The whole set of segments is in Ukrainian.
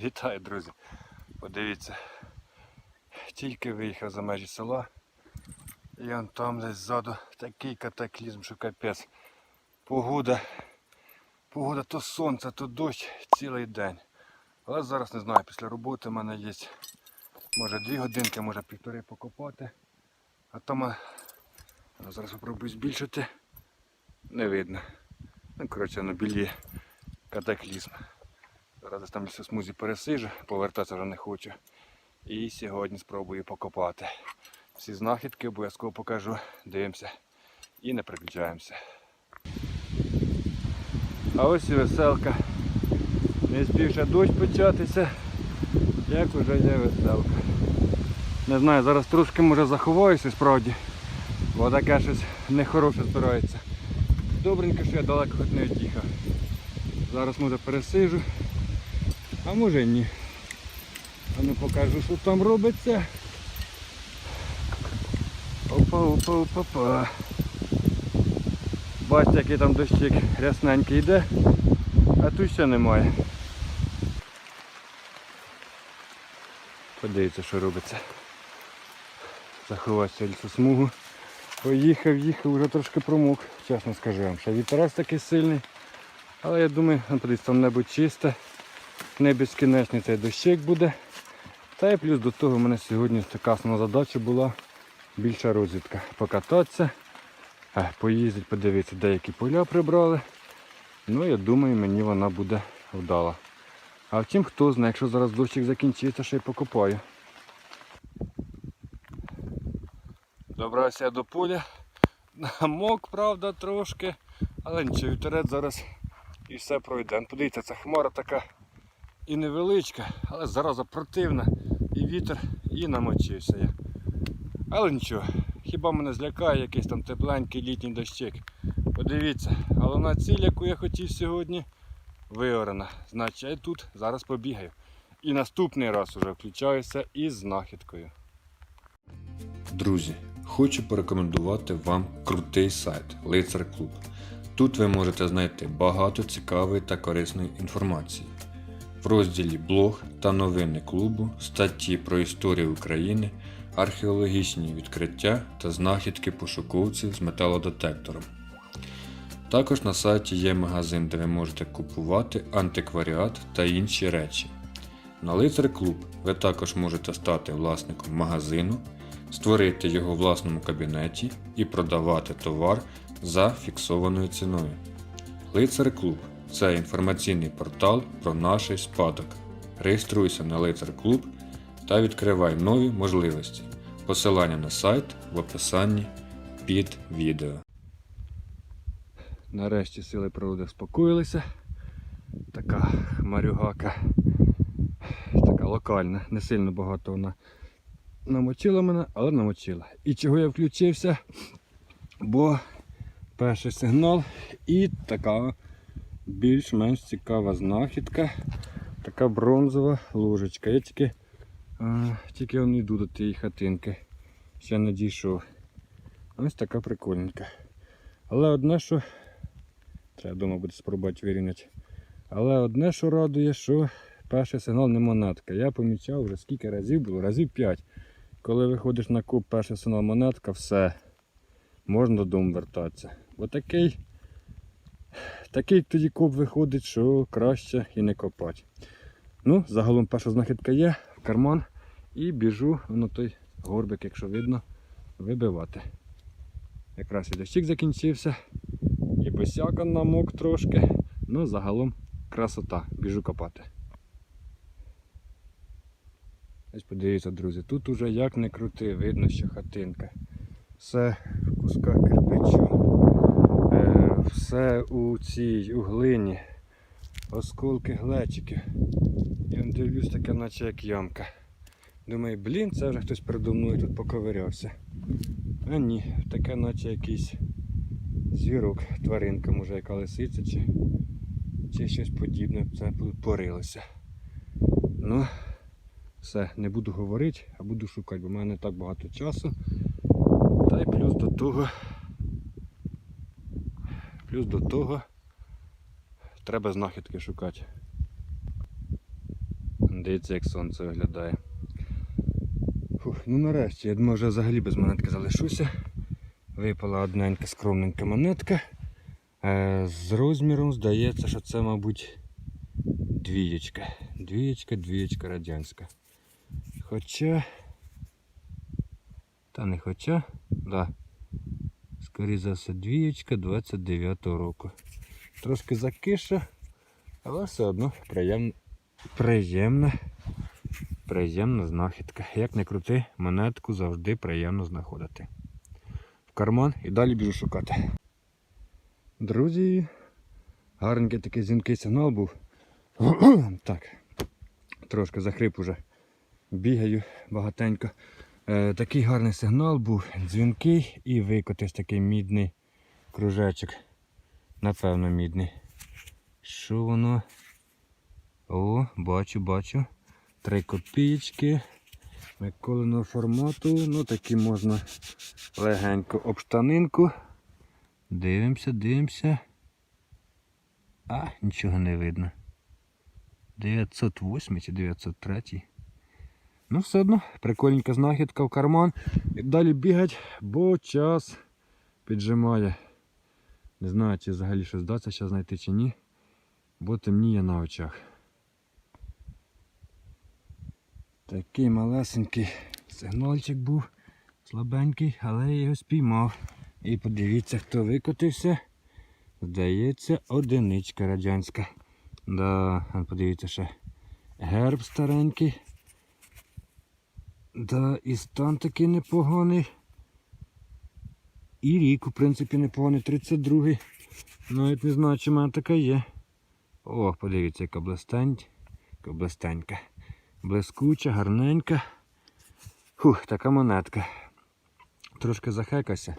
Вітаю, друзі. Подивіться. Тільки виїхав за межі села. І он там десь ззаду такий катаклізм, що капець. Погода. Погода то сонце, то дощ цілий день. Але зараз не знаю, після роботи в мене є може дві годинки, може півтори покопати. А там а, а зараз спробую збільшити. Не видно. Ну, коротше, на білі катаклізм. Зараз там лісосмузі пересижу, повертатися вже не хочу. І сьогодні спробую покопати. Всі знахідки обов'язково покажу, дивимося і не переключаємося. А ось і веселка. Не спів ще дощ початися, як вже є веселка. Не знаю, зараз трошки може заховаюся справді, бо таке щось нехороше збирається. Добренько, що я далеко хоч не від'їхав. Зараз може пересижу, а може ні. А ну покажу, що там робиться. Опа, опа, опа, опа. Бачите, який там дощик рясненький йде, а тут ще немає. Подивіться, що робиться. Заховався лісосмугу. Поїхав, їхав, вже трошки промок, чесно скажу вам. Ще вітерець такий сильний. Але я думаю, ну, там небо чисте, не безкінечний цей дощик буде. Та і плюс до того в мене сьогодні така основна задача була більша розвідка. Покататися, е, поїздити, подивитися, деякі поля прибрали. Ну, я думаю, мені вона буде вдала. А втім, хто знає, якщо зараз дощик закінчиться, ще й покопаю. Добрався я до поля. Намок, правда, трошки. Але нічого, вітерець зараз і все пройде. Подивіться, ця хмара така і невеличка, але зараза противна. І вітер, і намочився я. Але нічого, хіба мене злякає якийсь там тепленький літній дощик. Подивіться, головна ціль, яку я хотів сьогодні, виорана. Значить, я тут зараз побігаю. І наступний раз уже включаюся із знахідкою. Друзі, хочу порекомендувати вам крутий сайт Лицар Клуб. Тут ви можете знайти багато цікавої та корисної інформації. В розділі блог та новини клубу, статті про історію України, археологічні відкриття та знахідки пошуковців з металодетектором. Також на сайті є магазин, де ви можете купувати антикваріат та інші речі. На Лицар Клуб ви також можете стати власником магазину, створити його в власному кабінеті і продавати товар за фіксованою ціною. Лицар Клуб це інформаційний портал про наш спадок. Реєструйся на Лицар Клуб та відкривай нові можливості. Посилання на сайт в описанні під відео. Нарешті сили природи спокоїлися. Така хмарюгака, така локальна, не сильно багато вона намочила мене, але намочила. І чого я включився? Бо перший сигнал і така більш-менш цікава знахідка. Така бронзова ложечка. Я тільки, а, тільки он йду до тієї хатинки. Ще не дійшов. Ось така прикольненька. Але одне, що треба вдома буде спробувати вирівняти. Але одне, що радує, що перший сигнал не монетка. Я помічав вже скільки разів було, разів 5. Коли виходиш на куб, перший сигнал монетка, все. Можна додому вертатися. Бо такий, тоді куб виходить, що краще і не копати. Ну, загалом перша знахідка є, карман і біжу на той горбик, якщо видно, вибивати. Якраз і дощик закінчився. І босяка намок трошки. Ну, загалом красота. Біжу копати. Ось подивіться, друзі, тут уже як не крути, видно, що хатинка. Все в кусках кирпичу, все у цій у глині, осколки глечиків. І он дивлюсь таке, наче як ямка. Думаю, блін, це вже хтось передо мною тут поковирявся. А ні, таке наче якийсь звірок, тваринка, може яка лисиця чи, чи щось подібне. Це порилося. Ну, все, не буду говорити, а буду шукати, бо в мене не так багато часу. Та й плюс до того. Плюс до того треба знахідки шукати. Дивіться, як сонце виглядає. Фух, ну нарешті, я думаю, вже взагалі без монетки залишуся. Випала одненька скромненька монетка. Е, з розміром здається, що це, мабуть, двієчка. Двієчка, двієчка радянська. Хоча. Та не хоча, да. Скоріше за двієчка 29-го року. Трошки закиша, але все одно приємна, приємна, приємна знахідка. Як не крути, монетку завжди приємно знаходити. В карман і далі біжу шукати. Друзі, гарненький такий дзвінкий сигнал був. так, трошки захрип уже. Бігаю багатенько. Е, такий гарний сигнал був, дзвінкий і викотився такий мідний кружечок. Напевно, мідний. Що воно? О, бачу, бачу. Три копієчки. Миколиного формату. Ну такі можна легенько об штанинку. Дивимося, дивимося. А, нічого не видно. 908 чи 903. Ну, все одно, прикольненька знахідка в карман. І далі бігать, бо час піджимає. Не знаю, чи взагалі щось вдасться зараз знайти чи ні. Бо темніє на очах. Такий малесенький сигнальчик був, слабенький, але я його спіймав. І подивіться, хто викотився. Здається, одиничка радянська. Да, подивіться ще. Герб старенький. Да, і стан такий непоганий. І рік, в принципі, непоганий, 32-й. Навіть не знаю, чи мене така є. О, подивіться, яка блистень. Яка. Блискуча, гарненька. Фух, така монетка. Трошки захекався.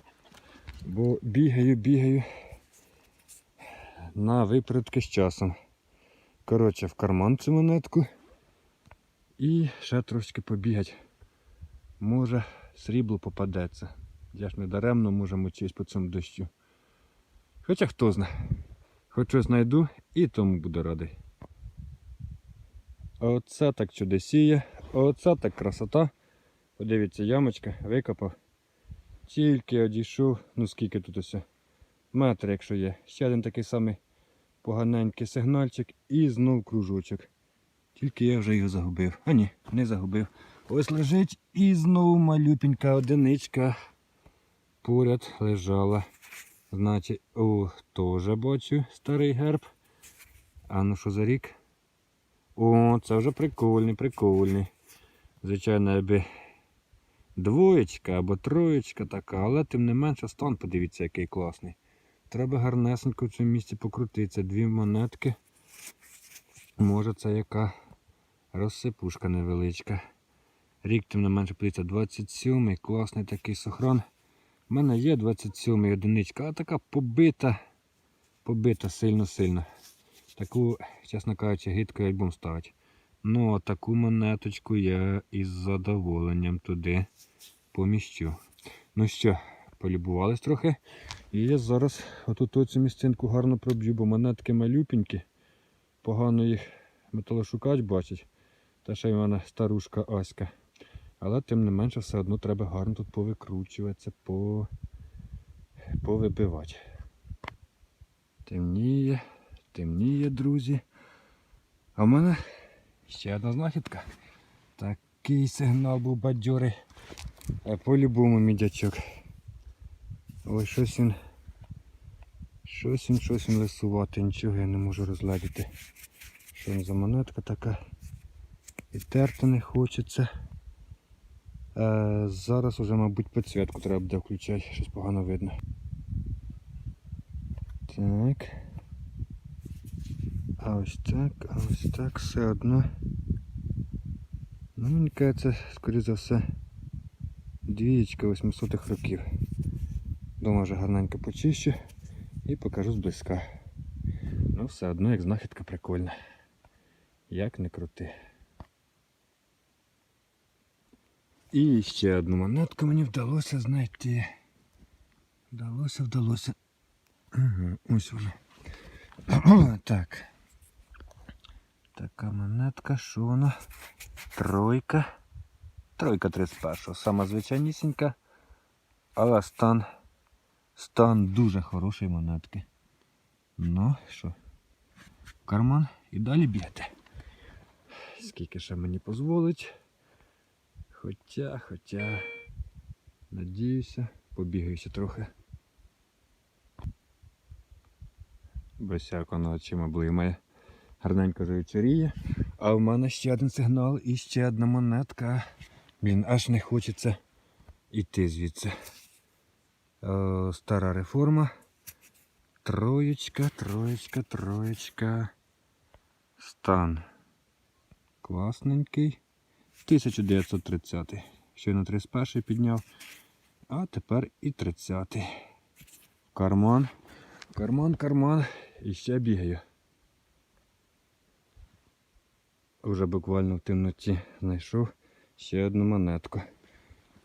Бо бігаю, бігаю на випередки з часом. Коротше, в карман цю монетку. І ще трошки побігать. Може, срібло попадеться. Я ж не даремно може мочись по цьому дощу. Хоча хто знає. Хоч щось знайду і тому буду радий. Оце так чудесіє, оце так красота. Подивіться, ямочка, викопав. Тільки одійшов, ну скільки тут усе. Метр, якщо є. Ще один такий самий поганенький сигнальчик і знов кружочок. Тільки я вже його загубив. А ні, не загубив. Ось лежить і знову малюпенька одиничка поряд лежала. Значить, о, теж бачу старий герб. А ну що за рік? О, це вже прикольний, прикольний. Звичайно, якби двоєчка або троєчка така, але тим не менше стан, подивіться, який класний. Треба гарнесенько в цьому місці покрутитися. Дві монетки. Може це яка розсипушка невеличка. Рік тим не менше подивіться, 27-й, класний такий сохран. У мене є 27-й одиничка, а така побита, побита сильно-сильно. Таку, чесно кажучи, гидко альбом ставить. Ну, а таку монеточку я із задоволенням туди поміщу. Ну що, полюбувались трохи. І я зараз отут цю місцинку гарно проб'ю, бо монетки малюпенькі. Погано їх металошукач бачить. Та ще й в мене старушка Аська. Але тим не менше все одно треба гарно тут повикручуватися, по... повибивати. Темніє, темніє, друзі. А в мене ще одна знахідка. Такий сигнал був бадьорий. А по-любому мідячок. Ой, щось він. Щось він, щось він лисувати, нічого я не можу розглядіти. Що він за монетка така. І терти не хочеться. Е, зараз уже, мабуть, підсвітку треба буде включати, щось погано видно. Так. А ось так, а ось так, все одно. Ну, мені кажеться, скоріше за все, двієчка 800-х років. Дома вже гарненько почищу і покажу зблизька. Ну, все одно, як знахідка прикольна. Як не крути. І ще одну монетку мені вдалося знайти. Вдалося, вдалося. Ось вона. так. Так, Така монетка, що вона? Тройка. Тройка 31-го. Сама звичайнісінька. Але стан. Стан дуже хорошої монетки. Ну, що? Карман і далі бігати. Скільки ще мені дозволить. Хоча, хоча. Надіюся, побігаюся трохи. Босяко на очима блимає. Гарненько вже вечоріє. А в мене ще один сигнал і ще одна монетка. Блін, аж не хочеться йти звідси. Е, стара реформа. Троєчка, троєчка, троєчка. Стан. Класненький. 1930. Щойно 31 підняв. А тепер і 30. Карман. Карман, карман. І ще бігаю. Уже буквально в темноті знайшов ще одну монетку.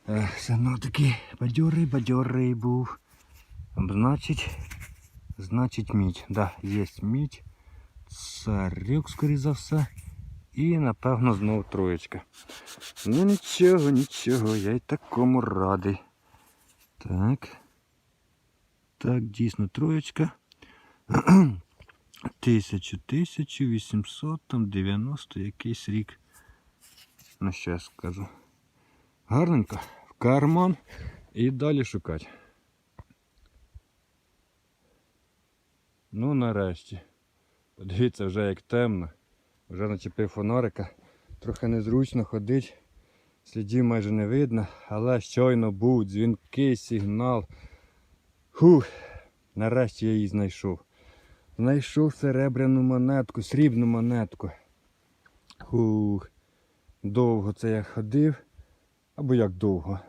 Е, Сигнал такий бадьорий, бадьорий був. Значить, значить мідь. Да, є мідь. Царюк, скоріше за все. І напевно знову троєчка. Ну нічого, нічого, я й такому радий. Так. Так, дійсно троєчка. 1000, 1800, там 90 якийсь рік. Ну що я скажу. Гарненько. В карман і далі шукати. Ну нарешті. Подивіться, вже як темно. Вже начепив фонарика. Трохи незручно ходить. Слідів майже не видно, але щойно був дзвінкий сигнал. Фух, нарешті я її знайшов. Знайшов серебряну монетку, срібну монетку. Фух. Довго це я ходив. Або як довго.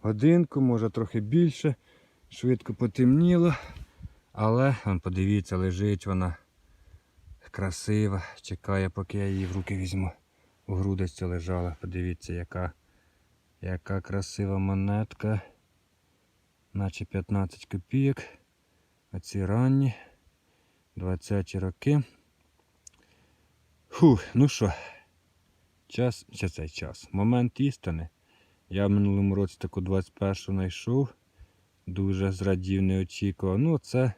Годинку, може трохи більше. Швидко потемніло. Але, вон, подивіться, лежить вона красива. Чекає, поки я її в руки візьму. У грудочці лежала. Подивіться, яка, яка красива монетка. Наче 15 копійок. Оці ранні. 20-ті роки. Фух, ну що, час, що цей час? Момент істини. Я в минулому році таку 21-ту знайшов. Дуже зрадів, не очікував. Ну, це,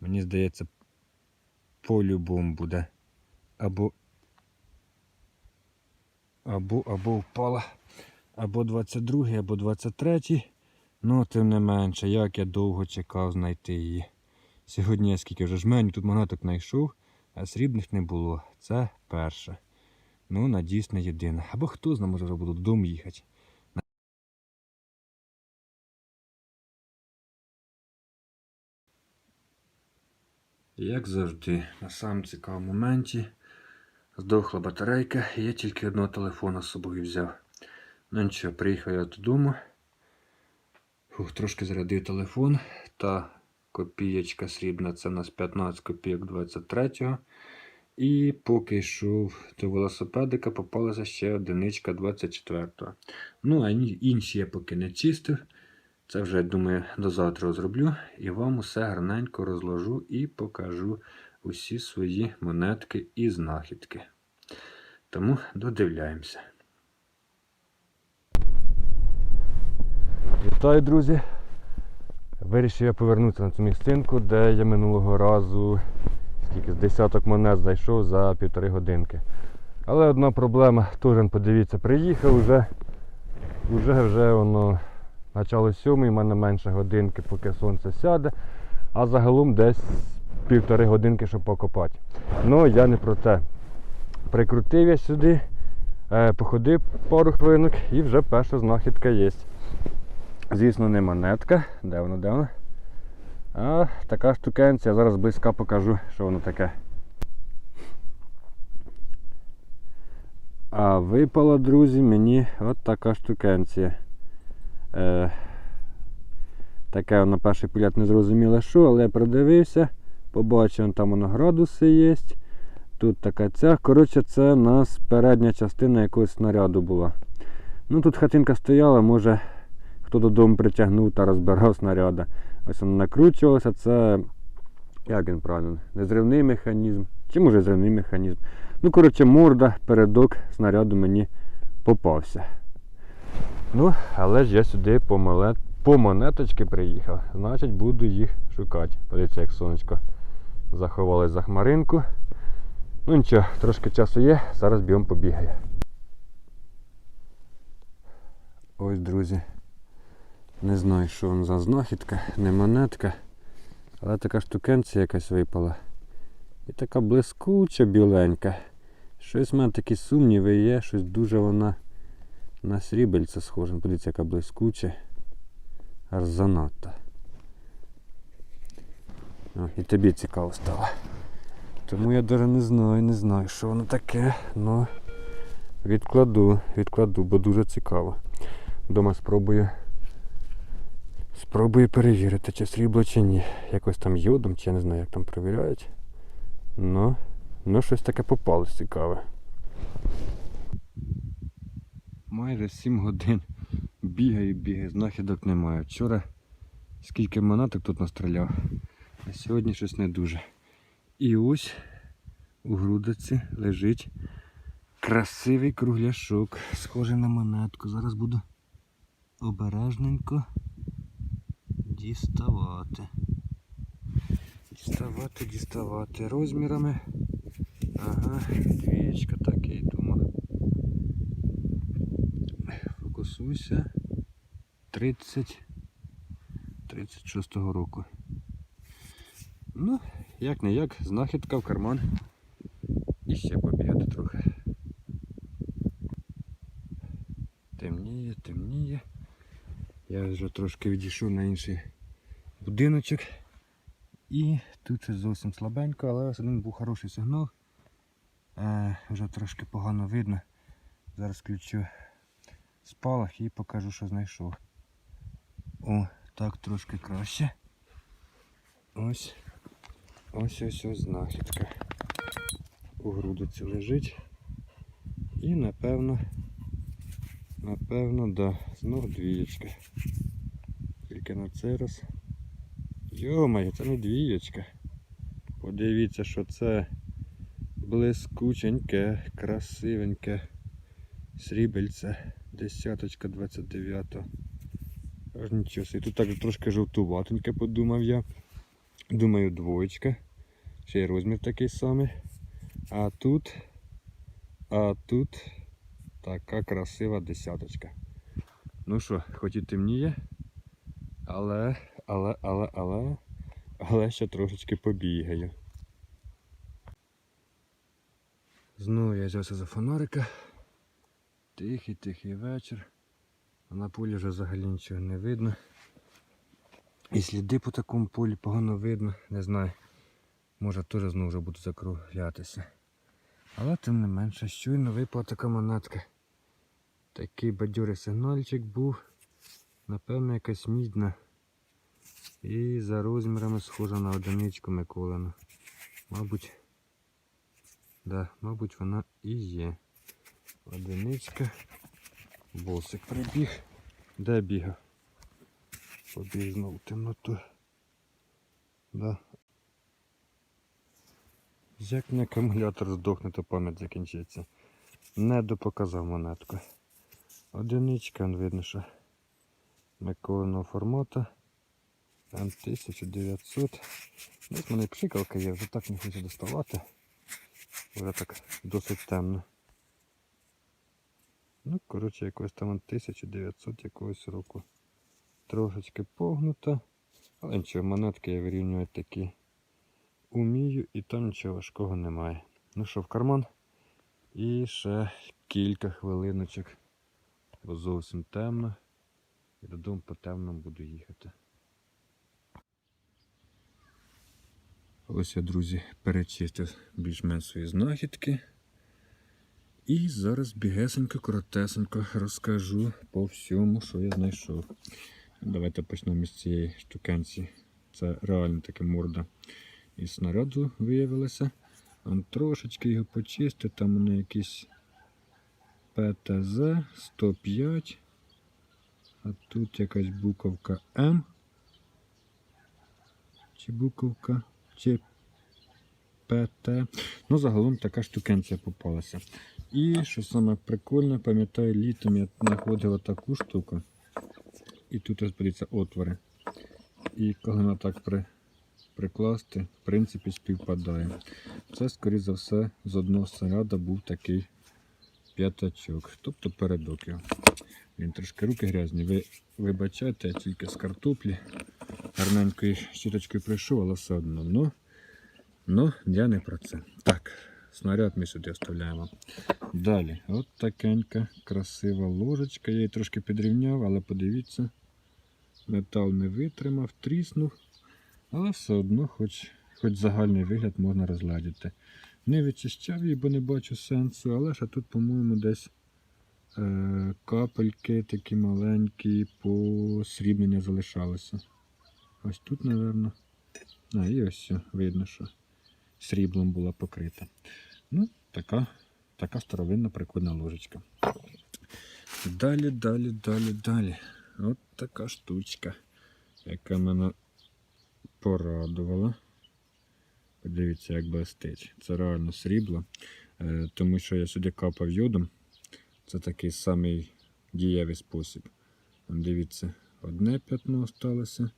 мені здається, по-любому буде. Або. Або, або впала. Або 22-й, або 23-й. Ну, тим не менше, як я довго чекав знайти її. Сьогодні я скільки вже жменю тут монеток знайшов, а срібних не було. Це перше. Ну, надіюсь, не єдине. Або хто знає, може вже буду додому їхати. Як завжди, на самому цікавому моменті здохла батарейка, і я тільки одного телефона з собою взяв. Ну нічого, приїхав я додому. Фух, трошки зарядив телефон. Та копієчка срібна, це у нас 15 копійок 23-го. І поки йшов до велосипедика, попалася ще одиничка 24-го. Ну, а інші я поки не чистив. Це вже, думаю, до завтра зроблю. І вам усе гарненько розложу і покажу усі свої монетки і знахідки. Тому додивляємося. Вітаю, друзі! Вирішив я повернутися на цю місцинку, де я минулого разу скільки з десяток монет зайшов за півтори годинки. Але одна проблема, теж подивіться, приїхав вже, вже, вже воно начало сьомої, в мене менше годинки, поки сонце сяде, а загалом десь півтори годинки, щоб покопати. Ну я не про те. Прикрутив я сюди, е, походив пару хвилинок і вже перша знахідка є. Звісно, не монетка. Де вона, де вона? А така штукенція. Зараз близька покажу, що воно таке. А випала, друзі, мені от така штукенція. Е, таке на перший погляд не зрозуміло що, але я придивився, побачив, там воно градуси є. Тут така ця. Коротше, це у нас передня частина якогось снаряду була. Ну тут хатинка стояла, може хто додому притягнув та розбирав снаряда. Ось воно накручувалося, це як він правильно, незривний механізм Чи може зривний механізм. Ну, коротше, морда, передок снаряду мені попався. Ну, але ж я сюди по, мале... по монеточки приїхав. Значить, буду їх шукати. Подивіться, як сонечко заховалось за хмаринку. Ну нічого, трошки часу є, зараз бігом побігаю. Ось, друзі. Не знаю, що воно за знахідка, не монетка. Але така штукенція якась випала. І така блискуча біленька. Щось в мене такі сумніви є, щось дуже вона на срібельце схоже. Подивіться, яка блискуча. Аж занадто. О, і тобі цікаво стало. Тому я навіть не знаю, не знаю, що воно таке. Ну відкладу, відкладу, бо дуже цікаво. Дома спробую. Спробую перевірити, чи срібло, чи ні. Якось там йодом, чи я не знаю, як там перевіряють. Ну, ну щось таке попалось цікаве. Майже 7 годин бігаю, бігаю, знахідок немає. Вчора скільки монеток тут настріляв, а сьогодні щось не дуже. І ось у грудиці лежить красивий кругляшок, схожий на монетку. Зараз буду обережненько діставати. Діставати, діставати розмірами. Ага, двієчка, так я й думав. 30 36-го року. Ну, як не як, знахідка в карман. І ще побігати трохи. Темніє, темніє. Я вже трошки відійшов на інший будиночок. І тут ще зовсім слабенько, але ось один був хороший сигнал. Е, вже трошки погано видно. Зараз включу спалах і покажу, що знайшов. О, так трошки краще. Ось. Ось ось ось знахідка. У грудиці лежить. І напевно, напевно, да, знов двієчка. Тільки на цей раз. Йомає, це не двієчка. Подивіться, що це блискученьке, красивеньке срібельце. Десяточка 29. Аж нічого собі. Тут так трошки жовтуватеньке, подумав я. Думаю, двоєчка. Ще й розмір такий самий. А тут, а тут така красива десяточка. Ну що, хоч і темніє, але, але, але, але, але ще трошечки побігаю. Знову я взявся за фонарика. Тихий, тихий вечір. А на полі вже взагалі нічого не видно. І сліди по такому полі погано видно, не знаю. Може теж знову вже буду закруглятися. Але тим не менше, щойно випала така монетка. Такий бадьорий сигнальчик був. Напевно, якась мідна. І за розмірами схожа на одиничку Миколину. Мабуть, да, мабуть, вона і є. Одиничка. Босик прибіг. Де бігав? Побіг знову в темноту. Да. Як мені акумулятор здохне, то пам'ять закінчиться. Не допоказав монетку. Одиничка, видно, що Миколиного формату. М1900. Десь мене пшикалка є, вже так не хочу доставати. Вже так досить темно. Ну, коротше, якось там 1900 якогось року. Трошечки погнута. Але нічого, монетки я вирівнювати такі умію і там нічого важкого немає. Ну що, в карман. І ще кілька хвилиночок. Бо зовсім темно. І додому по темному буду їхати. Ось я, друзі, перечистив більш-менш свої знахідки. І зараз бігесенько, коротесенько розкажу по всьому, що я знайшов. Давайте почнемо з цієї штукенці. Це реально таке морда із снаряду виявилося. Он трошечки його почистив, там вони якісь ПТЗ 105. А тут якась буковка М. Чи буковка, чи ПТ. Ну, загалом така штукенція попалася. І що саме прикольне, пам'ятаю, літом я знаходив таку штуку. І тут подивіться отвори. І коли на так при, прикласти, в принципі, співпадає. Це, скоріш за все, з одного снаряду був такий п'ятачок, тобто передок його. Він трошки руки грязні. Ви вибачайте, я тільки з картоплі. Гарненькою щіточкою прийшов, але все одно. Ну, ну, я не про це. Так, снаряд ми сюди вставляємо. Далі, от такенька красива ложечка. Я її трошки підрівняв, але подивіться, метал не витримав, тріснув. Але все одно, хоч, хоч загальний вигляд можна розглядіти. Не відчищав її, бо не бачу сенсу, але ще тут, по-моєму, десь е, капельки такі маленькі по срібнення залишалося. Ось тут, напевно. А, і ось все, видно, що сріблом була покрита. Ну, така, така старовинна прикольна ложечка. Далі, далі, далі, далі. От така штучка, яка мене порадувала. Подивіться, як блистить. Це реально срібло, е, тому що я сюди капав йодом. Це такий самий дієвий спосіб. Дивіться, одне п'ятно сталося.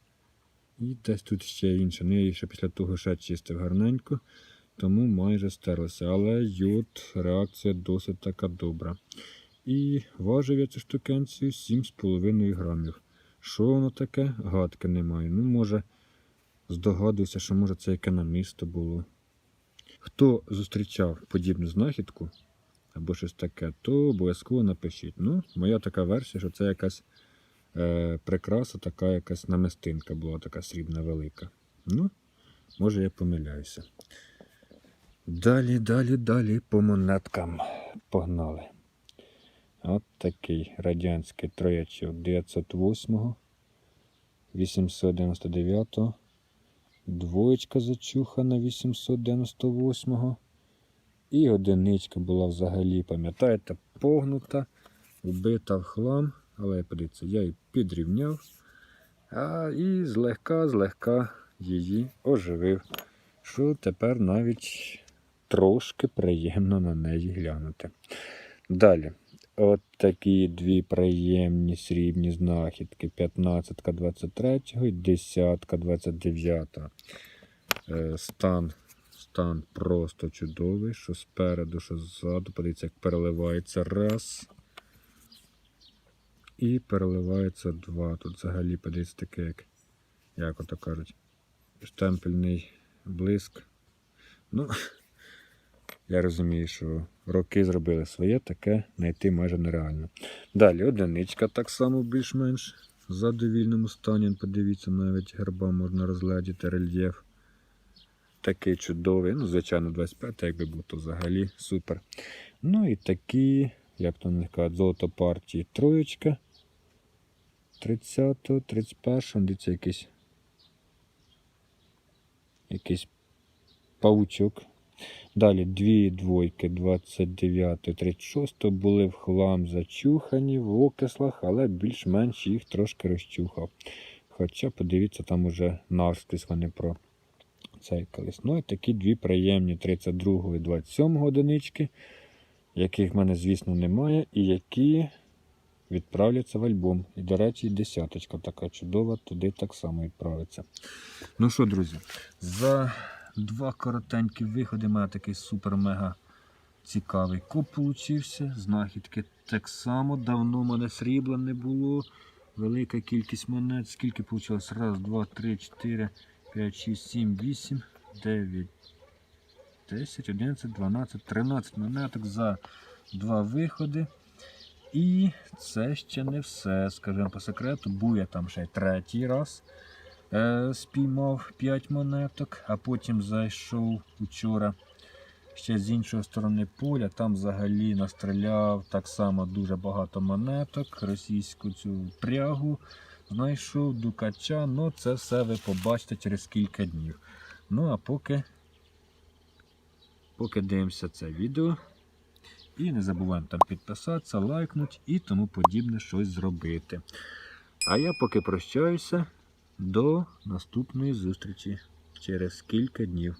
І десь тут ще інше. Ну, я їх ще після того ще чистив гарненько, тому майже стерлося. Але йод, реакція досить така добра. І важив я цю штукенцію 7,5 грамів. Що воно таке? Гадки немає. Ну, може, здогадуюся, що може це яке намісто було. Хто зустрічав подібну знахідку або щось таке, то обов'язково напишіть. Ну, моя така версія, що це якась е, прикраса, така якась намистинка була така срібна велика. Ну, може я помиляюся. Далі, далі, далі по монеткам погнали. От такий радянський троячок 908, 899, двоєчка зачухана 898 і одиничка була взагалі, пам'ятаєте, погнута, вбита в хлам. Але подивіться, я її підрівняв, а і злегка, злегка її оживив. Що тепер навіть трошки приємно на неї глянути. Далі. От такі дві приємні срібні знахідки. 15 23 і 10 29. Е, Стан, стан просто чудовий, що спереду, що ззаду. Подивіться, як переливається раз. І переливається два. Тут взагалі подивіться таке, як, як ото кажуть, штемпельний блиск. Ну, я розумію, що роки зробили своє, таке знайти майже нереально. Далі одиничка так само більш-менш в задовільному стані. Подивіться, навіть герба можна розглядіти, рельєф. Такий чудовий. Ну, звичайно, 25, якби був, то взагалі супер. Ну і такі, як то не кажуть, золото партії троєчка. 30, 31, дивіться, якийсь якийсь паучок. Далі дві двойки 29, 36 були в хлам зачухані в окислах, але більш-менш їх трошки розчухав. Хоча, подивіться, там уже навскрізь вони про цей колись. Ну і такі дві приємні 32 і 27 одинички, яких в мене, звісно, немає, і які відправляться в альбом. І, до речі, десяточка така чудова, туди так само відправиться. Ну що, друзі, за два коротенькі виходи. Мене такий супер-мега цікавий коп получився. Знахідки так само. Давно мене срібла не було. Велика кількість монет. Скільки вийшло? Раз, два, три, чотири, п'ять, шість, сім, вісім, дев'ять, десять, одинадцять, дванадцять, тринадцять монеток за два виходи. І це ще не все, скажімо по секрету. Був я там ще третій раз спіймав 5 монеток, а потім зайшов учора ще з іншої сторони поля. Там взагалі настріляв так само дуже багато монеток, російську цю прягу. Знайшов дукача, ну це все ви побачите через кілька днів. Ну а поки, поки дивимося це відео. І не забуваємо там підписатися, лайкнути і тому подібне щось зробити. А я поки прощаюся. До наступної зустрічі через кілька днів.